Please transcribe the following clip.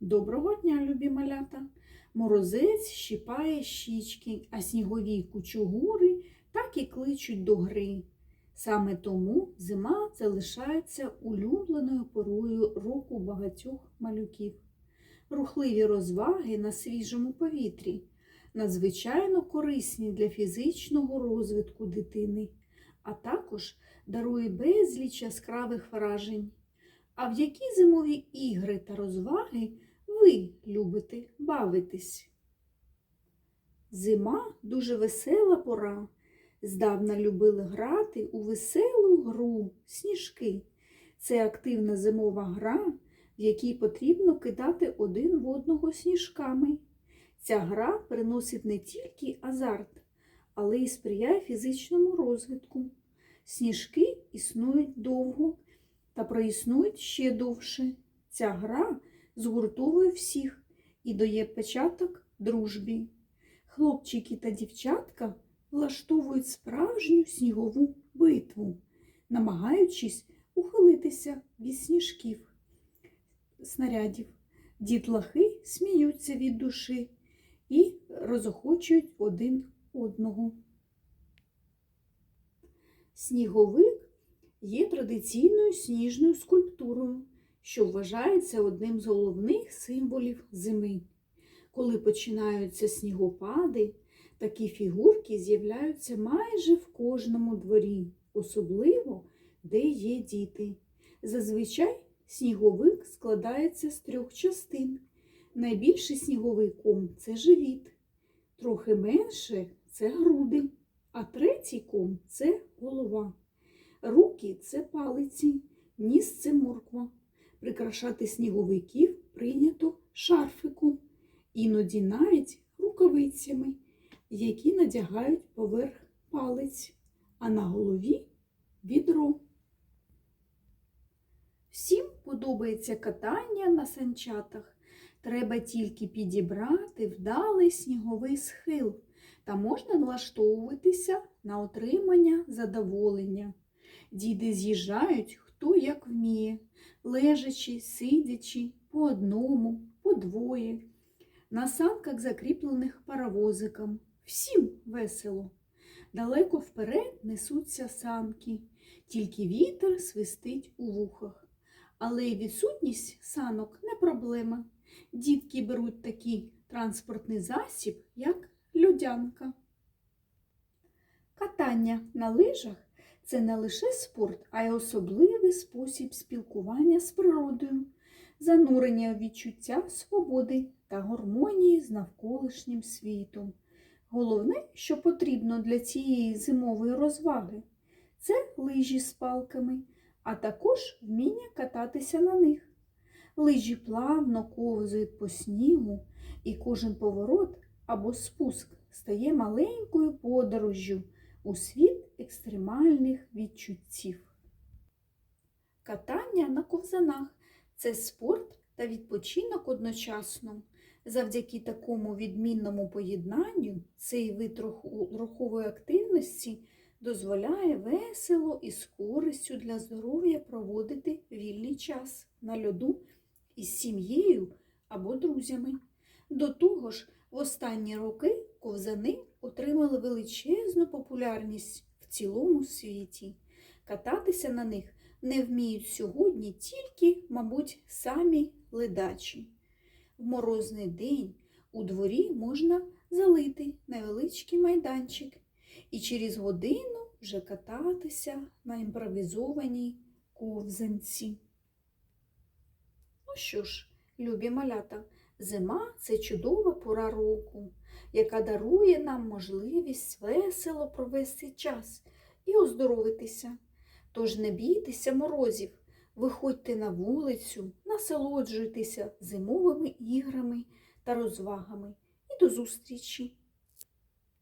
Доброго дня, любі малята! Морозець щіпає щічки, а снігові кучугури так і кличуть до гри. Саме тому зима залишається улюбленою порою року багатьох малюків. Рухливі розваги на свіжому повітрі, надзвичайно корисні для фізичного розвитку дитини, а також дарує безліч яскравих вражень. А в які зимові ігри та розваги ви любите бавитись? Зима дуже весела пора. Здавна любили грати у веселу гру сніжки. Це активна зимова гра, в якій потрібно кидати один в одного сніжками. Ця гра приносить не тільки азарт, але й сприяє фізичному розвитку. Сніжки існують довго та проіснують ще довше. Ця гра згуртовує всіх і дає початок дружбі. Хлопчики та дівчатка влаштовують справжню снігову битву, намагаючись ухилитися від сніжків, снарядів. Дітлахи сміються від душі і розохочують один одного. Сніговик є традиційною сніжною скульптурою, що вважається одним з головних символів зими. Коли починаються снігопади, такі фігурки з'являються майже в кожному дворі, особливо де є діти. Зазвичай сніговик складається з трьох частин. Найбільший сніговий ком це живіт, трохи менше це груди, а третій ком це голова. Руки це палиці, ніс це морква. Прикрашати сніговиків прийнято шарфиком, іноді навіть рукавицями, які надягають поверх палець, а на голові відро. Всім подобається катання на санчатах. Треба тільки підібрати вдалий сніговий схил та можна налаштовуватися на отримання задоволення. Діди з'їжджають хто як вміє, лежачи, сидячи, по одному, по двоє, на санках, закріплених паровозиком. Всім весело. Далеко вперед несуться санки, тільки вітер свистить у вухах. Але й відсутність санок не проблема. Дітки беруть такий транспортний засіб, як людянка. Катання на лижах це не лише спорт, а й особливий спосіб спілкування з природою, занурення в відчуття свободи та гармонії з навколишнім світом. Головне, що потрібно для цієї зимової розваги, це лижі з палками, а також вміння кататися на них. Лижі плавно ковзають по снігу, і кожен поворот або спуск стає маленькою подорожжю у світ екстремальних відчуттів. Катання на ковзанах це спорт та відпочинок одночасно. Завдяки такому відмінному поєднанню цей вид рухової активності дозволяє весело і з користю для здоров'я проводити вільний час на льоду із сім'єю або друзями. До того ж, в останні роки ковзани отримали величезну популярність в цілому світі. Кататися на них не вміють сьогодні тільки, мабуть, самі ледачі. В морозний день у дворі можна залити невеличкий майданчик і через годину вже кататися на імпровізованій ковзанці. Ну що ж, любі малята, зима це чудова пора року, яка дарує нам можливість весело провести час і оздоровитися. Тож не бійтеся морозів, виходьте на вулицю, насолоджуйтеся зимовими іграми та розвагами. І до зустрічі!